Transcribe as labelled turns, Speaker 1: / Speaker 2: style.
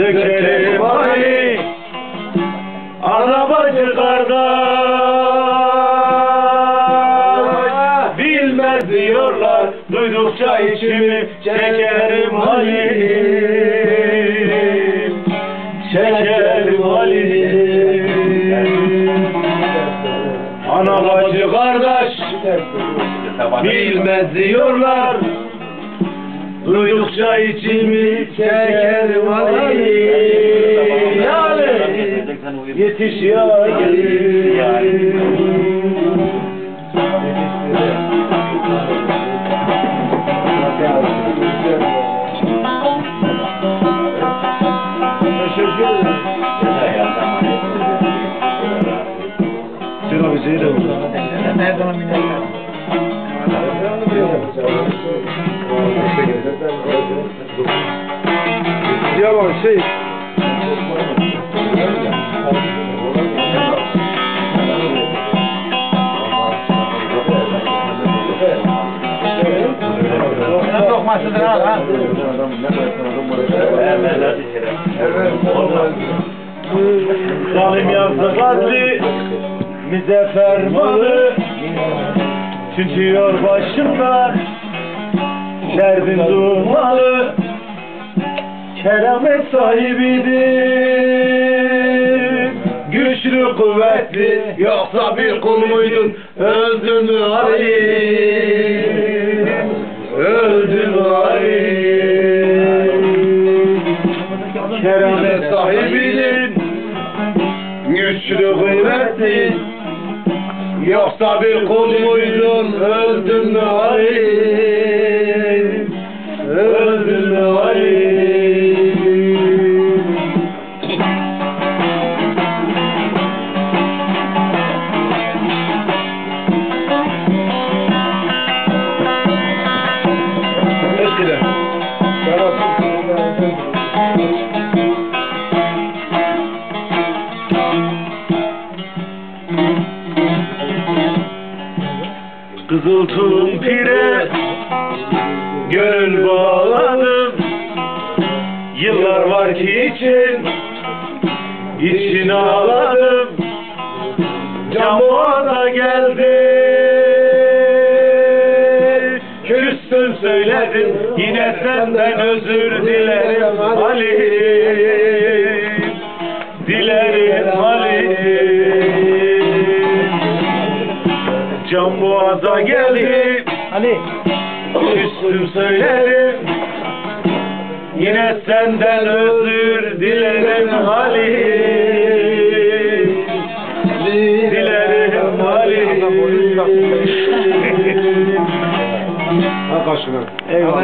Speaker 1: dökerim Ali Arabacı kardeş Bilmez diyorlar Duydukça içimi çekerim Ali. Çekerim Ali. Ana bacı kardeş Bilmez diyorlar Duydukça içimi çekerim Ali Yani Yetiş ya Ali
Speaker 2: Yalan şey.
Speaker 3: Lokmasıdır ha. ha.
Speaker 1: Zalim yazdı katli Bize fermanı Tütüyor başımda Derdin dumanı Keramet sahibidir. Güçlü kuvvetli Yoksa bir kul muydun? Öldün Ali? Öldün Ali? Keramet sahibinin Güçlü kuvvetli Yoksa bir kul muydun? Öldün mü
Speaker 2: Eskiden.
Speaker 1: Kızıl pire Gönül bağladım Yıllar var ki için için ağladım. Camuada geldi Senden özür dilerim Ali Dilerim Ali Can boğaza geldi
Speaker 3: Ali.
Speaker 1: Küstüm söylerim Yine senden özür dilerim Ali Dilerim Ali
Speaker 2: Ha kaşına.
Speaker 1: Eyvallah